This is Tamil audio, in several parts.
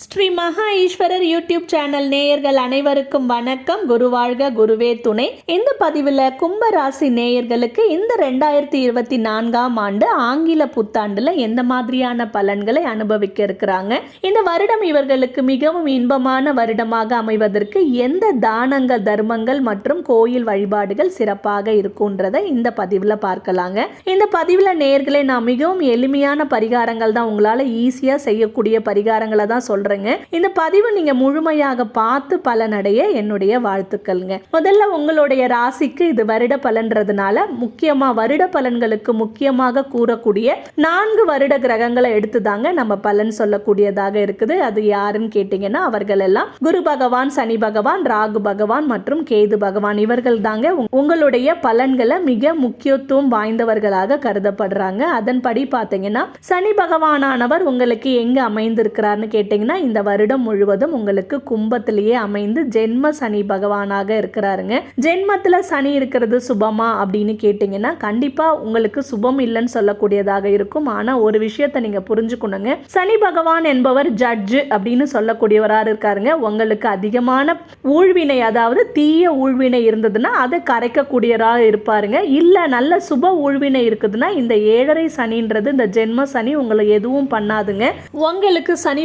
ஸ்ரீ மகா ஈஸ்வரர் யூடியூப் சேனல் நேயர்கள் அனைவருக்கும் வணக்கம். குருவாழ்க குருவே துணை. இந்த பதிவில் கும்பராசி நேயர்களுக்கு இந்த ரெண்டாயிரத்தி இருபத்தி நான்காம் ஆண்டு ஆங்கில புத்தாண்டுல எந்த மாதிரியான பலன்களை அனுபவிக்க இருக்கிறாங்க? இந்த வருடம் இவர்களுக்கு மிகவும் இன்பமான வருடமாக அமைவதற்கு எந்த தானங்கள் தர்மங்கள் மற்றும் கோயில் வழிபாடுகள் சிறப்பாக இருக்குன்றதை இந்த பதிவில் பார்க்கலாங்க. இந்த பதிவில் நேயர்களை நான் மிகவும் எளிமையான பரிகாரங்கள் தான் உங்களால் ஈஸியாக செய்யக்கூடிய பரிகாரங்களை தான் சொல்கிறேங்க இந்த பதிவு நீங்கள் முழுமையாக பார்த்து பலனடைய என்னுடைய வாழ்த்துக்கள்ங்க. முதல்ல உங்களுடைய ராசிக்கு இது வருட பலன்றதுனால முக்கியமாக வருட பலன்களுக்கு முக்கியமாக கூறக்கூடிய நான்கு வருட கிரகங்களை எடுத்து தாங்க நம்ம பலன் சொல்லக்கூடியதாக இருக்குது. அது யாருன்னு கேட்டிங்கன்னா அவர்கள் எல்லாம் குரு பகவான் சனி பகவான் ராகு பகவான் மற்றும் கேது பகவான் இவர்கள் தாங்க உங்களுடைய பலன்களை மிக முக்கியத்துவம் வாய்ந்தவர்களாக கருதப்படுறாங்க. அதன்படி பார்த்தீங்கன்னா சனி பகவானானவர் உங்களுக்கு எங்க அமைந்திருக்கிறார்னு கேட்டிங்கன்னா இந்த வருடம் முழுவதும் உங்களுக்கு கும்பத்திலேயே அமைந்து ஜென்ம சனி பகவானாக இருக்கிறாருங்க. ஜென்மத்தில் சனி இருக்கிறது சுபமா அப்படின்னு கேட்டிங்கன்னா கண்டிப்பாக உங்களுக்கு சுபம் இல்லைன்னு சொல்லக்கூடியதாக இருக்கும். ஆனால் ஒரு விஷயத்தை நீங்கள் புரிஞ்சுக்கணுங்க. சனி பகவான் என்பவர் ஜட்ஜு அப்படின்னு சொல்லக்கூடியவராக இருக்காருங்க. உங்களுக்கு அதிகமான ஊழ்வினை அதாவது தீய ஊழ்வினை இருந்ததுன்னா அதை கரைக்கக்கூடியவராக இருப்பாருங்க. இல்லை நல்ல சுப ஊழ்வினை இருக்குதுன்னா இந்த ஏழரை சனின்றது இந்த ஜென்ம சனி உங்களை எதுவும் பண்ணாதுங்க. உங்களுக்கு சனி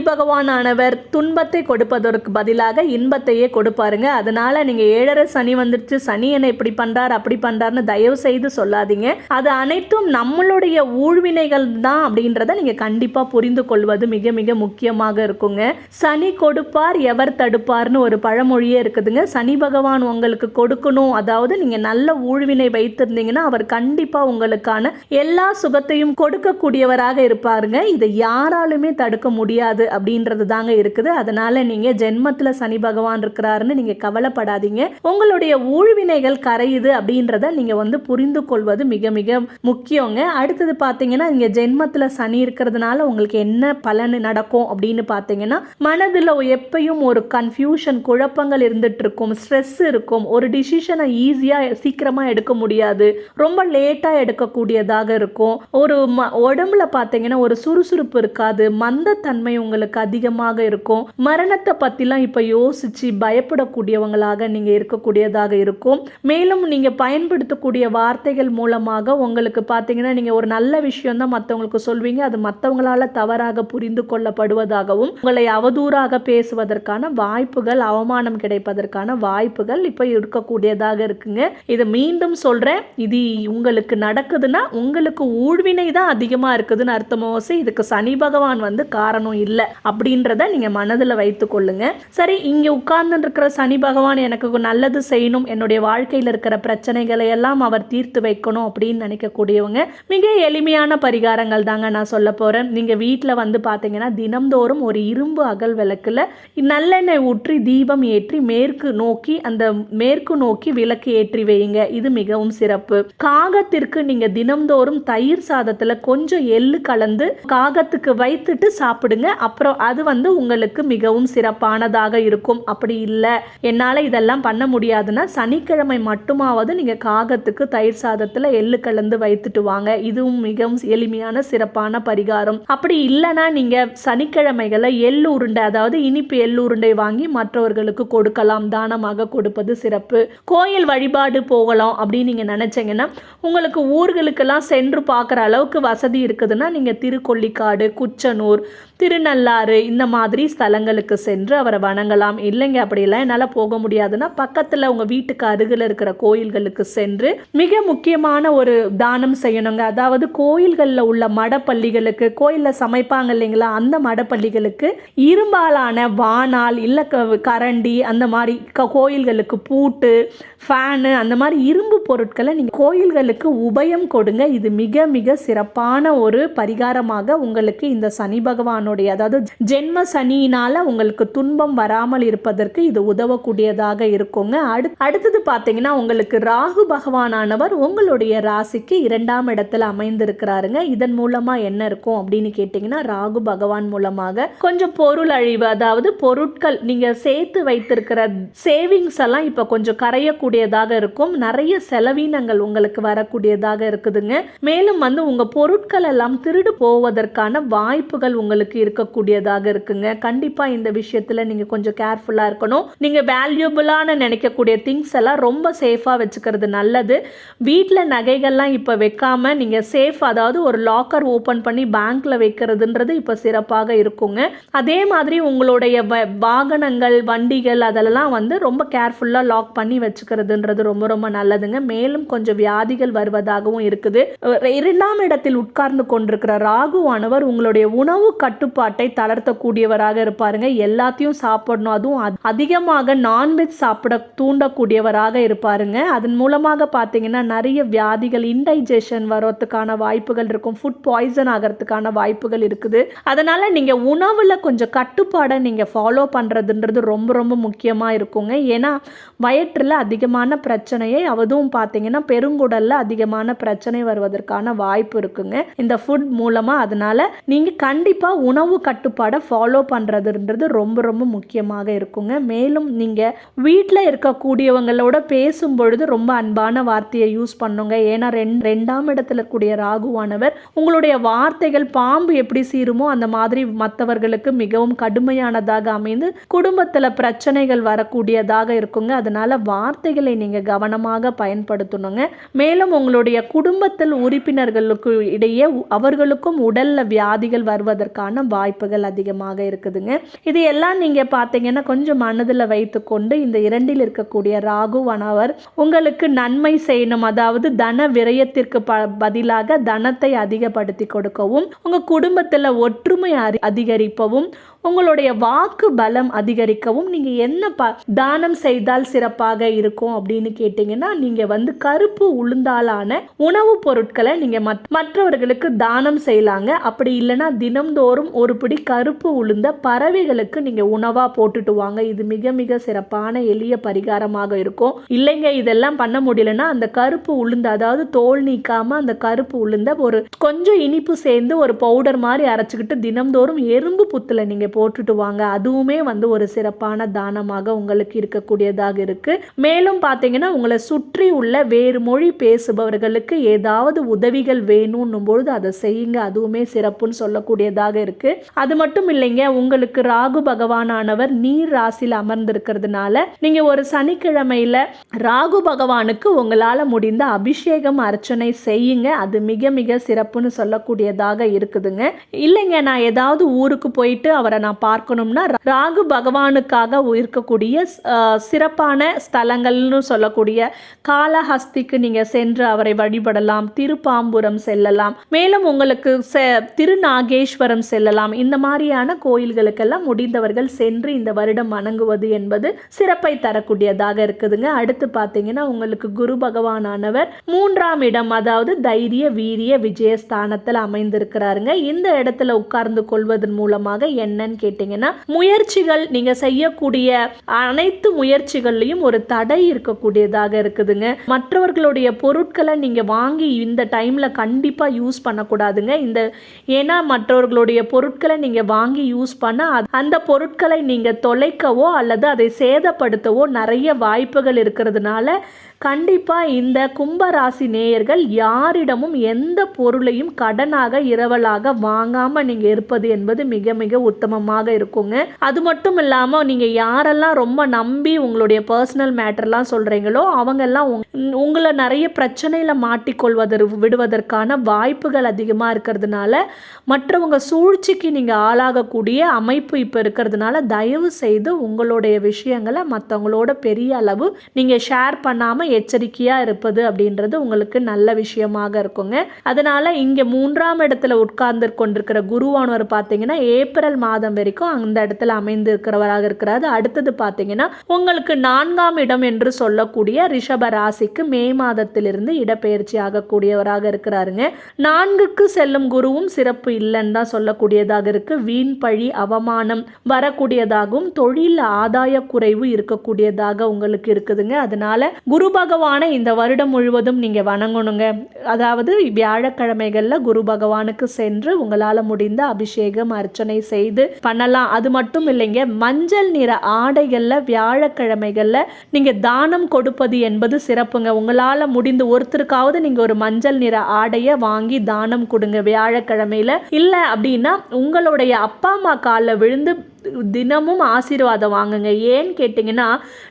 பகவானானவர் துன்பத்தை கொடுப்பதற்கு பதிலாக இன்பத்தையே கொடுப்பாருங்க. அதனால நீங்க ஏழரை சனி வந்துருச்சு சனி என்ன இப்படி பண்றாரு அப்படி பண்றாருன்னு தயவு செய்து சொல்லாதீங்க. அது அனைத்தும் நம்மளுடைய ஊழ்வினைகள் தான் அப்படின்றத நீங்க கண்டிப்பா புரிந்து கொள்வது மிக மிக முக்கியமாக இருக்குங்க. சனி கொடுப்பார் எவர் தடுப்பார்னு ஒரு பழமொழியே இருக்குதுங்க. சனி பகவான் உங்களுக்கு கொடுக்கணும். அதாவது நீங்க நல்ல ஊழ்வினை வைத்திருந்தீங்கன்னா அவர் கண்டிப்பா உங்களுக்கான எல்லா சுகத்தையும் கொடுக்கக்கூடியவராக இருப்பாருங்க. இதை யாராலுமே தடுக்க முடியாது அப்படின்றது தாங்க இருக்குது. அதனால நீங்க ஜென்மத்துல சனி பகவான் இருக்கிறாருன்னு நீங்க கவலைப்படாதீங்க. உங்களுடைய ஊழ்வினைகள் கரையுது அப்படின்றத நீங்க வந்து புரிந்து கொள்வது மிக மிக முக்கியங்க. அடுத்தது பார்த்தீங்கன்னா இங்கே ஜென்மத்துல சனி இருக்கிறதுனால உங்களுக்கு என்ன பலன் நடக்கும் அப்படின்னு பார்த்தீங்கன்னா மனதில் எப்பயும் ஒரு கன்ஃபியூஷன் குழப்பங்கள் இருந்துட்டு இருக்கும். ஸ்ட்ரெஸ் இருக்கும் ஒரு டிசிஷனை ஈஸியாக சீக்கிரமாக எடுக்க முடியாது. ரொம்ப லேட்டாக எடுக்கக்கூடியதாக இருக்கும். ஒரு ம உடம்புல பார்த்தீங்கன்னா ஒரு சுறுசுறுப்பு இருக்காது. மந்தத்தன்மை உங்களுக்கு அதிகமாக இருக்கும். மரணத்தை பற்றிலாம் இப்போ யோசிச்சு பயப்படக்கூடியவங்களாக நீங்கள் இருக்கக்கூடியதாக இருக்கும். மேலும் நீங்கள் பயன்படுத்தக்கூடிய வார்த்தைகள் மூலமாக உங்களுக்கு பார்த்தீங்கன்னா நீங்கள் ஒரு நல்ல விஷயம் தான் மற்றவங்களுக்கு சொல்வீங்க. அது மற்றவங்களால தவறாக புரிந்து கொள்ளப்படுவதாகவும் உங்களை அவதூறாக பேசுவதற்கான வாய்ப்புகள் அவமானம் கிடைப்பதற்கான வாய்ப்புகள் இப்போ இருக்கக்கூடியதாக இருக்குங்க. இதை மீண்டும் சொல்கிறேன் இது உங்களுக்கு நடக்குதுன்னா உங்களுக்கு ஊழ்வினை தான் அதிகமாக இருக்குதுன்னு அர்த்தமோசி இதுக்கு சனி பகவான் வந்து காரணம் இல்லை. அப்படின்றத நீங்கள் மனதில் வைத்துக் கொள்ளுங்க. சரி இங்கே உட்கார்ந்து இருக்கிற சனி பகவான் எனக்கு நல்லது செய்யணும். என்னுடைய வாழ்க்கையில் இருக்கிற பிரச்சனைகளை எல்லாம் அவர் தீர்த்து வைக்கணும் அப்படின்னு நினைக்கக்கூடியவங்க. மிக எளிமையான பரிகாரங்கள் தாங்க நான் சொல்ல போகிறேன் நீங்கள் வீட்டில் வந்து பார்த்தீங்கன்னா தினம்தோறும் ஒரு இரும்பு அகல் விளக்குல நல்லெண்ணெய் ஊற்றி தீபம் ஏற்றி மேற்கு நோக்கி அந்த மேற்கு நோக்கி விளக்கு ஏற்றி வையுங்க. இது மிகவும் சிறப்பு. காகத்திற்கு நீங்கள் தினம்தோறும் தயிர் சாதத்தில் கொஞ்சம் எள்ளு கலந்து காகத்துக்கு வைத்துட்டு சாப்பிடுங்க. அப்புறம் அது வந்து வந்து உங்களுக்கு மிகவும் சிறப்பானதாக இருக்கும். அப்படி இல்லை. என்னால் இதெல்லாம் பண்ண முடியாதுன்னா சனிக்கிழமை மட்டுமாவது நீங்கள் காகத்துக்கு தயிர் சாதத்தில் எள்ளு கலந்து வைத்துட்டு வாங்க. இதுவும் மிகவும் எளிமையான சிறப்பான பரிகாரம். அப்படி இல்லைன்னா நீங்கள் சனிக்கிழமைகளை எள்ளு உருண்டை அதாவது இனிப்பு எள்ளு உருண்டை வாங்கி மற்றவர்களுக்கு கொடுக்கலாம். தானமாக கொடுப்பது சிறப்பு. கோயில் வழிபாடு போகலாம் அப்படின்னு நீங்கள் நினச்சிங்கன்னா உங்களுக்கு ஊர்களுக்கெல்லாம் சென்று பார்க்குற அளவுக்கு வசதி இருக்குதுன்னா நீங்கள் திருக்கொள்ளிக்காடு குச்சனூர் திருநள்ளாறு இந்த மாதிரி ஸ்தலங்களுக்கு சென்று அவரை வணங்கலாம். இல்லைங்க அப்படியெல்லாம் என்னால் போக முடியாதுன்னா பக்கத்தில் உங்கள் வீட்டுக்கு அருகில் இருக்கிற கோயில்களுக்கு சென்று மிக முக்கியமான ஒரு தானம் செய்யணுங்க. அதாவது கோயில்களில் உள்ள மடப்பள்ளிகளுக்கு கோயிலில் சமைப்பாங்க இல்லைங்களா அந்த மடப்பள்ளிகளுக்கு இரும்பாலான வானால் இல்லை க- கரண்டி அந்த மாதிரி க- கோயில்களுக்கு பூட்டு ஃபேனு அந்த மாதிரி இரும்பு பொருட்களை நீங்கள் கோயில்களுக்கு உபயம் கொடுங்க. இது மிக மிக சிறப்பான ஒரு பரிகாரமாக உங்களுக்கு இந்த சனி பகவான் பகவானுடைய அதாவது ஜென்ம சனியினால உங்களுக்கு துன்பம் வராமல் இருப்பதற்கு இது உதவக்கூடியதாக இருக்குங்க. அடு அடுத்தது பார்த்தீங்கன்னா உங்களுக்கு ராகு பகவானானவர் உங்களுடைய ராசிக்கு இரண்டாம் இடத்துல அமைந்திருக்கிறாருங்க. இதன் மூலமா என்ன இருக்கும் அப்படின்னு கேட்டிங்கன்னா ராகு பகவான் மூலமாக கொஞ்சம் பொருள் அழிவு அதாவது பொருட்கள் நீங்க சேர்த்து வைத்திருக்கிற சேவிங்ஸ் எல்லாம் இப்போ கொஞ்சம் கரையக்கூடியதாக இருக்கும். நிறைய செலவீனங்கள் உங்களுக்கு வரக்கூடியதாக இருக்குதுங்க. மேலும் வந்து உங்க பொருட்கள் எல்லாம் திருடு போவதற்கான வாய்ப்புகள் உங்களுக்கு உங்களுக்கு இருக்கக்கூடியதாக இருக்குங்க. கண்டிப்பாக இந்த விஷயத்தில் நீங்கள் கொஞ்சம் கேர்ஃபுல்லாக இருக்கணும். நீங்கள் வேல்யூபிளான நினைக்கக்கூடிய திங்ஸ் எல்லாம் ரொம்ப சேஃபாக வச்சுக்கிறது நல்லது. வீட்டில் நகைகள்லாம் இப்போ வைக்காம நீங்கள் சேஃப் அதாவது ஒரு லாக்கர் ஓப்பன் பண்ணி பேங்க்கில் வைக்கிறதுன்றது இப்போ சிறப்பாக இருக்குங்க. அதே மாதிரி உங்களுடைய வாகனங்கள் வண்டிகள் அதெல்லாம் வந்து ரொம்ப கேர்ஃபுல்லாக லாக் பண்ணி வச்சுக்கிறதுன்றது ரொம்ப ரொம்ப நல்லதுங்க. மேலும் கொஞ்சம் வியாதிகள் வருவதாகவும் இருக்குது. இரண்டாம் இடத்தில் உட்கார்ந்து கொண்டிருக்கிற ராகுவானவர் உங்களுடைய உணவு கட்டு கட்டுப்பாட்டை தளர்த்தக்கூடியவராக இருப்பாருங்க. எல்லாத்தையும் சாப்பிடணும். அதுவும் அதிகமாக நான்வெஜ் சாப்பிட தூண்டக்கூடியவராக இருப்பாருங்க. அதன் மூலமாக பார்த்தீங்கன்னா நிறைய வியாதிகள் இன்டைஜஷன் வர்றதுக்கான வாய்ப்புகள் இருக்கும். ஃபுட் பாய்சன் ஆகிறதுக்கான வாய்ப்புகள் இருக்குது. அதனால் நீங்கள் உணவில் கொஞ்சம் கட்டுப்பாடை நீங்கள் ஃபாலோ பண்ணுறதுன்றது ரொம்ப ரொம்ப முக்கியமாக இருக்குங்க. ஏன்னா வயிற்றில் அதிகமான பிரச்சனையை அதுவும் பார்த்தீங்கன்னா பெருங்குடலில் அதிகமான பிரச்சனை வருவதற்கான வாய்ப்பு இருக்குங்க. இந்த ஃபுட் மூலமாக அதனால் நீங்கள் கண்டிப்பாக உணவு உணவு கட்டுப்பாடை ஃபாலோ பண்ணுறதுன்றது ரொம்ப ரொம்ப முக்கியமாக இருக்குங்க. மேலும் நீங்கள் வீட்டில் இருக்கக்கூடியவங்களோட பேசும் பொழுது ரொம்ப அன்பான வார்த்தையை யூஸ் பண்ணுங்க. ஏன்னா ரெண் ரெண்டாம் இடத்துல கூடிய ராகுவானவர் உங்களுடைய வார்த்தைகள் பாம்பு எப்படி சீருமோ அந்த மாதிரி மற்றவர்களுக்கு மிகவும் கடுமையானதாக அமைந்து குடும்பத்தில் பிரச்சனைகள் வரக்கூடியதாக இருக்குங்க. அதனால வார்த்தைகளை நீங்கள் கவனமாக பயன்படுத்தணுங்க. மேலும் உங்களுடைய குடும்பத்தில் உறுப்பினர்களுக்கு இடையே அவர்களுக்கும் உடல்ல வியாதிகள் வருவதற்கான வாய்ப்புகள் அதிகமாக இருக்குதுங்க. இது எல்லாம் நீங்க பார்த்தீங்கன்னா கொஞ்சம் மனதில் வைத்துக்கொண்டு இந்த இரண்டில் இருக்கக்கூடிய ராகுவானவர் உங்களுக்கு நன்மை செய்யணும். அதாவது தன விரயத்திற்கு ப பதிலாக தனத்தை அதிகப்படுத்தி கொடுக்கவும் உங்க குடும்பத்தில் ஒற்றுமை அதிகரிப்பவும் உங்களுடைய வாக்கு பலம் அதிகரிக்கவும் நீங்க என்ன ப தானம் செய்தால் சிறப்பாக இருக்கும் அப்படின்னு கேட்டிங்கன்னா நீங்க வந்து கருப்பு உளுந்தாலான உணவுப் பொருட்களை நீங்க மத்- மற்றவர்களுக்கு தானம் செய்யலாங்க. அப்படி இல்லைன்னா தினம்தோறும் ஒரு பிடி கருப்பு உளுந்த பறவைகளுக்கு நீங்க உணவா போட்டுட்டு வாங்க. இது மிக மிக சிறப்பான எளிய பரிகாரமாக இருக்கும். இல்லைங்க இதெல்லாம் பண்ண முடியலன்னா அந்த கருப்பு உளுந்து அதாவது தோல் நீக்காம அந்த கருப்பு உளுந்த ஒரு கொஞ்சம் இனிப்பு சேர்ந்து ஒரு பவுடர் மாதிரி அரைச்சிக்கிட்டு தினம்தோறும் எறும்பு புத்துல நீங்கள் போட்டுட்டு வாங்க. அதுவுமே வந்து ஒரு சிறப்பான தானமாக உங்களுக்கு இருக்கக்கூடியதாக இருக்குது மேலும் பார்த்தீங்கன்னா உங்களை சுற்றி உள்ள வேறு மொழி பேசுபவர்களுக்கு ஏதாவது உதவிகள் வேணும்னும் பொழுது அதை செய்யுங்க. அதுவுமே சிறப்புன்னு சொல்லக்கூடியதாக இருக்குது அது மட்டும் இல்லைங்க உங்களுக்கு ராகு பகவானானவர் நீர் ராசியில் அமர்ந்திருக்கிறதுனால நீங்க ஒரு சனிக்கிழமையில் ராகு பகவானுக்கு உங்களால முடிந்த அபிஷேகம் அர்ச்சனை செய்யுங்க. அது மிக மிக சிறப்புன்னு சொல்லக்கூடியதாக இருக்குதுங்க. இல்லைங்க நான் ஏதாவது ஊருக்கு போயிட்டு அவரை நான் பார்க்கணும்னா ராகு பகவானுக்காக இருக்கக்கூடிய சிறப்பான ஸ்தலங்கள்னு சொல்லக்கூடிய காலஹஸ்திக்கு நீங்க சென்று அவரை வழிபடலாம் திருப்பாம்புரம் செல்லலாம். மேலும் உங்களுக்கு செ- திருநாகேஸ்வரம் செல்லலாம். இந்த மாதிரியான கோயில்களுக்கெல்லாம் முடிந்தவர்கள் சென்று இந்த வருடம் வணங்குவது என்பது சிறப்பை தரக்கூடியதாக இருக்குதுங்க. அடுத்து பார்த்தீங்கன்னா உங்களுக்கு குரு பகவானானவர் மூன்றாம் இடம் அதாவது தைரிய வீரிய விஜயஸ்தானத்தில் அமைந்திருக்கிறாருங்க. இந்த இடத்துல உட்கார்ந்து கொள்வதன் மூலமாக என்ன என்னன்னு கேட்டிங்கன்னா முயற்சிகள் நீங்க செய்யக்கூடிய அனைத்து முயற்சிகள்லையும் ஒரு தடை இருக்கக்கூடியதாக இருக்குதுங்க. மற்றவர்களுடைய பொருட்களை நீங்க வாங்கி இந்த டைம்ல கண்டிப்பா யூஸ் பண்ணக்கூடாதுங்க. இந்த ஏன்னா மற்றவர்களுடைய பொருட்களை நீங்க வாங்கி யூஸ் பண்ண அந்த பொருட்களை நீங்க தொலைக்கவோ அல்லது அதை சேதப்படுத்தவோ நிறைய வாய்ப்புகள் இருக்கிறதுனால கண்டிப்பா இந்த கும்பராசி நேயர்கள் யாரிடமும் எந்த பொருளையும் கடனாக இரவலாக வாங்காம நீங்க இருப்பது என்பது மிக மிக உத்தமமாக இருக்குங்க. அது மட்டும் இல்லாம நீங்க யாரெல்லாம் ரொம்ப நம்பி உங்களுடைய பர்சனல் மேட்டர்லாம் சொல்றீங்களோ அவங்கெல்லாம் உங்க- உங்களை நிறைய பிரச்சனையில மாட்டிக்கொள்வதற்கு விடுவதற்கான வாய்ப்புகள் அதிகமாக இருக்கிறதுனால மற்றவங்க சூழ்ச்சிக்கு நீங்கள் ஆளாகக்கூடிய அமைப்பு இப்போ இருக்கிறதுனால தயவு செய்து உங்களுடைய விஷயங்களை மற்றவங்களோட பெரிய அளவு நீங்கள் ஷேர் பண்ணாமல் எச்சரிக்கையாக இருப்பது அப்படின்றது உங்களுக்கு நல்ல விஷயமாக இருக்குங்க. அதனால் இங்கே மூன்றாம் இடத்துல உட்கார்ந்து கொண்டிருக்கிற குருவானவர் பார்த்தீங்கன்னா ஏப்ரல் மாதம் வரைக்கும் அந்த இடத்துல அமைந்து இருக்கிறவராக இருக்கிறாரு. அடுத்தது பார்த்தீங்கன்னா உங்களுக்கு நான்காம் இடம் என்று சொல்லக்கூடிய ரிஷப ராசிக்கு மே மாதத்திலிருந்து இடப்பெயர்ச்சி ஆகக்கூடியவராக இருக்கிறாருங்க. நான்குக்கு செல்லும் குருவும் சிறப்பு இல்லைன்னு தான் சொல்லக்கூடியதாக இருக்கு. வீண் பழி அவமானம் வரக்கூடியதாகவும் தொழில் ஆதாய குறைவு இருக்கக்கூடியதாக உங்களுக்கு இருக்குதுங்க. அதனால குரு பகவானை இந்த வருடம் முழுவதும் நீங்க வணங்கணுங்க. அதாவது வியாழக்கிழமைகளில் குரு பகவானுக்கு சென்று உங்களால் முடிந்த அபிஷேகம் அர்ச்சனை செய்து பண்ணலாம். அது மட்டும் இல்லைங்க மஞ்சள் நிற ஆடைகளில் வியாழக்கிழமைகளில் நீங்கள் தானம் கொடுப்பது என்பது சிறப்புங்க. உங்களால் முடிந்து ஒருத்தருக்காவது நீங்கள் ஒரு மஞ்சள் நிற ஆடையை வாங்கி தானம் கொடுங்க வியாழக்கிழமையில். இல்லை அப்படின்னா உங்களுடைய அப்பா அம்மா காலில் விழுந்து தினமும் ஆசீர்வாதம் வாங்குங்க. ஏன்னு கேட்டிங்கன்னா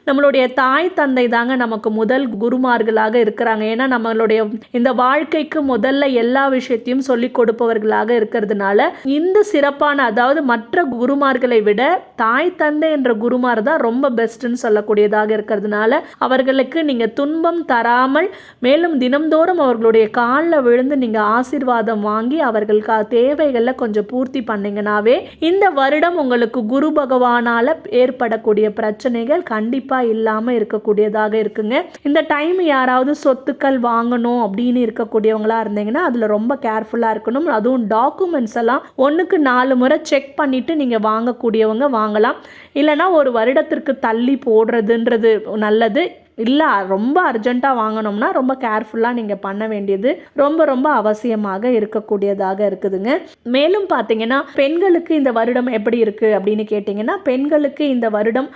நம்மளுடைய தாய் தந்தை தாங்க நமக்கு முதல் குருமார்களாக இருக்கிறாங்க. ஏன்னா நம்மளுடைய இந்த வாழ்க்கைக்கு முதல்ல எல்லா விஷயத்தையும் சொல்லி கொடுப்பவர்களாக இருக்கிறதுனால இந்த சிறப்பான அதாவது மற்ற குருமார்களை விட தாய் தந்தை என்ற குருமார் தான் ரொம்ப பெஸ்ட்னு சொல்லக்கூடியதாக இருக்கிறதுனால அவர்களுக்கு நீங்கள் துன்பம் தராமல் மேலும் தினம்தோறும் அவர்களுடைய காலில் விழுந்து நீங்கள் ஆசீர்வாதம் வாங்கி அவர்களுக்கு தேவைகளை கொஞ்சம் பூர்த்தி பண்ணிங்கனாவே இந்த வருடம் உங்களுக்கு குரு பகவானால் ஏற்படக்கூடிய பிரச்சனைகள் கண்டிப்பாக இல்லாமல் இருக்கக்கூடியதாக இருக்குங்க. இந்த டைம் யாராவது சொத்துக்கள் வாங்கணும் அப்படின்னு இருக்கக்கூடியவங்களாக இருந்தீங்கன்னா அதில் ரொம்ப கேர்ஃபுல்லாக இருக்கணும். அதுவும் டாக்குமெண்ட்ஸ் எல்லாம் ஒன்றுக்கு நாலு முறை செக் பண்ணிவிட்டு நீங்கள் வாங்கக்கூடியவங்க வாங்கலாம். இல்லைனா ஒரு வருடத்திற்கு தள்ளி போடுறதுன்றது நல்லது. இல்லை ரொம்ப அர்ஜெண்ட்டாக வாங்கணும்னா ரொம்ப கேர்ஃபுல்லாக நீங்கள் பண்ண வேண்டியது ரொம்ப ரொம்ப அவசியமாக இருக்கக்கூடியதாக இருக்குதுங்க. மேலும் பார்த்தீங்கன்னா பெண்களுக்கு இந்த வருடம் எப்படி இருக்குது அப்படின்னு கேட்டிங்கன்னா பெண்களுக்கு இந்த வருடம்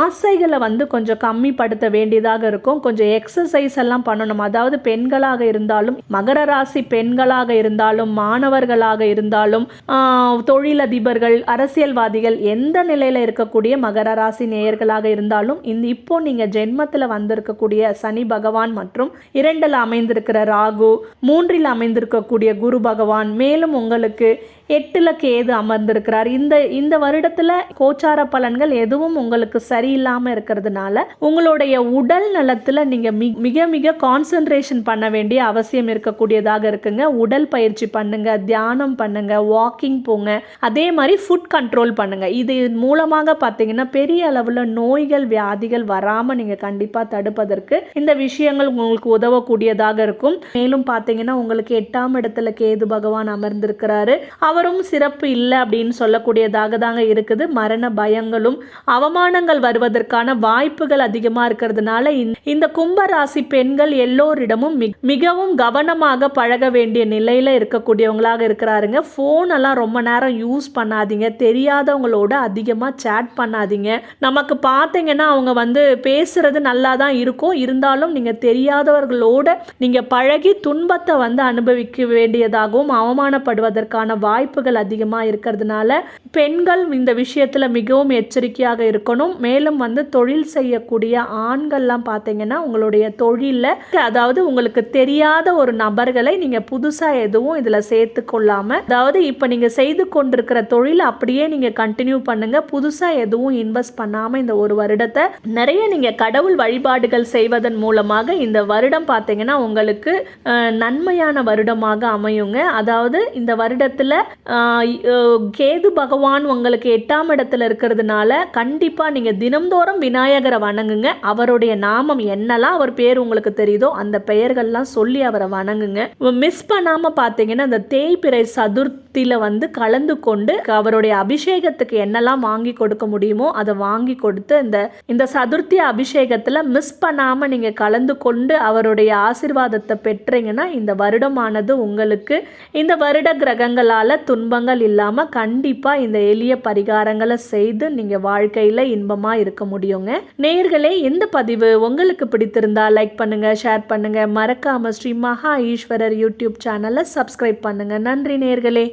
ஆசைகளை வந்து கொஞ்சம் கம்மிப்படுத்த வேண்டியதாக இருக்கும். கொஞ்சம் எக்ஸசைஸ் எல்லாம் பண்ணணும். அதாவது பெண்களாக இருந்தாலும் மகர ராசி பெண்களாக இருந்தாலும் மாணவர்களாக இருந்தாலும் தொழிலதிபர்கள் அரசியல்வாதிகள் எந்த நிலையில் இருக்கக்கூடிய மகர ராசி நேயர்களாக இருந்தாலும் இந்த இப்போ நீங்கள் ஜென்மத்தில் வந்து வந்திருக்கக்கூடிய சனி பகவான் மற்றும் இரண்டில் அமைந்திருக்கிற ராகு மூன்றில் அமைந்திருக்கக்கூடிய குரு பகவான். மேலும் உங்களுக்கு எட்டில் கேது அமர்ந்திருக்கிறார். இந்த இந்த வருடத்தில் கோச்சார பலன்கள் எதுவும் உங்களுக்கு சரியில்லாமல் இருக்கிறதுனால உங்களுடைய உடல் நலத்தில் நீங்கள் மிக மிக கான்சென்ட்ரேஷன் பண்ண வேண்டிய அவசியம் இருக்கக்கூடியதாக இருக்குங்க. உடல் பயிற்சி பண்ணுங்க தியானம் பண்ணுங்க வாக்கிங் போங்க. அதே மாதிரி ஃபுட் கண்ட்ரோல் பண்ணுங்க. இது மூலமாக பார்த்தீங்கன்னா பெரிய அளவில் நோய்கள் வியாதிகள் வராமல் நீங்கள் கண்டிப்பாக தடுப்பதற்கு இந்த விஷயங்கள் உங்களுக்கு உதவக்கூடியதாக இருக்கும். மேலும் பார்த்தீங்கன்னா உங்களுக்கு எட்டாம் இடத்துல கேது பகவான் அமர்ந்திருக்கிறாரு. அவரும் சிறப்பு இல்லை அப்படின்னு சொல்லக்கூடியதாக தாங்க இருக்குது. மரண பயங்களும் அவமானங்கள் வருவதற்கான வாய்ப்புகள் அதிகமாக இருக்கிறதுனால இந்த- இந்த கும்ப ராசி பெண்கள் எல்லோரிடமும் மிக- மிகவும் கவனமாக பழக வேண்டிய நிலையில் இருக்கக்கூடியவங்களாக இருக்கிறாருங்க. ஃபோன் எல்லாம் ரொம்ப நேரம் யூஸ் பண்ணாதீங்க. தெரியாதவங்களோட அதிகமாக சேட் பண்ணாதீங்க. நமக்கு பார்த்தீங்கன்னா அவங்க வந்து பேசுறது நல்லா தான் இருக்கும். இருந்தாலும் நீங்கள் தெரியாதவர்களோட நீங்கள் பழகி துன்பத்தை வந்து அனுபவிக்க வேண்டியதாகவும் அவமானப்படுவதற்கான வாய்ப்புகள் அதிகமாக இருக்கிறதுனால பெண்கள் இந்த விஷயத்தில் மிகவும் எச்சரிக்கையாக இருக்கணும். மேலும் வந்து தொழில் செய்யக்கூடிய ஆண்கள்லாம் பார்த்தீங்கன்னா உங்களுடைய தொழிலில் அதாவது உங்களுக்கு தெரியாத ஒரு நபர்களை நீங்கள் புதுசாக எதுவும் இதில் சேர்த்து கொள்ளாமல் அதாவது இப்போ நீங்கள் செய்து கொண்டிருக்கிற தொழில் அப்படியே நீங்கள் கண்டினியூ பண்ணுங்க. புதுசாக எதுவும் இன்வெஸ்ட் பண்ணாமல் இந்த ஒரு வருடத்தை நிறைய நீங்கள் கடவுள் வழிபாடு வழிபாடுகள் செய்வதன் மூலமாக இந்த வருடம் பார்த்தீங்கன்னா உங்களுக்கு நன்மையான வருடமாக அமையுங்க. அதாவது இந்த வருடத்தில் கேது பகவான் உங்களுக்கு எட்டாம் இடத்துல இருக்கிறதுனால கண்டிப்பாக நீங்கள் தினம்தோறும் விநாயகரை வணங்குங்க. அவருடைய நாமம் என்னெல்லாம் அவர் பேர் உங்களுக்கு தெரியுதோ அந்த பெயர்கள்லாம் சொல்லி அவரை வணங்குங்க. மிஸ் பண்ணாமல் பார்த்தீங்கன்னா இந்த தேய்பிறை சதுர்த்தியில் வந்து கலந்து கொண்டு அவருடைய அபிஷேகத்துக்கு என்னெல்லாம் வாங்கி கொடுக்க முடியுமோ அதை வாங்கி கொடுத்து இந்த இந்த சதுர்த்தி அபிஷேகத்தில் மிஸ் மிஸ் பண்ணாமல் நீங்கள் கலந்து கொண்டு அவருடைய ஆசிர்வாதத்தை பெற்றீங்கன்னா இந்த வருடமானது உங்களுக்கு இந்த வருட கிரகங்களால் துன்பங்கள் இல்லாமல் கண்டிப்பாக இந்த எளிய பரிகாரங்களை செய்து நீங்கள் வாழ்க்கையில் இன்பமாக இருக்க முடியுங்க. நேர்களே இந்த பதிவு உங்களுக்கு பிடித்திருந்தா லைக் பண்ணுங்கள் ஷேர் பண்ணுங்கள் மறக்காமல் ஸ்ரீ மகா ஈஸ்வரர் யூடியூப் சேனலை சப்ஸ்கிரைப் பண்ணுங்கள் நன்றி நேர்களே.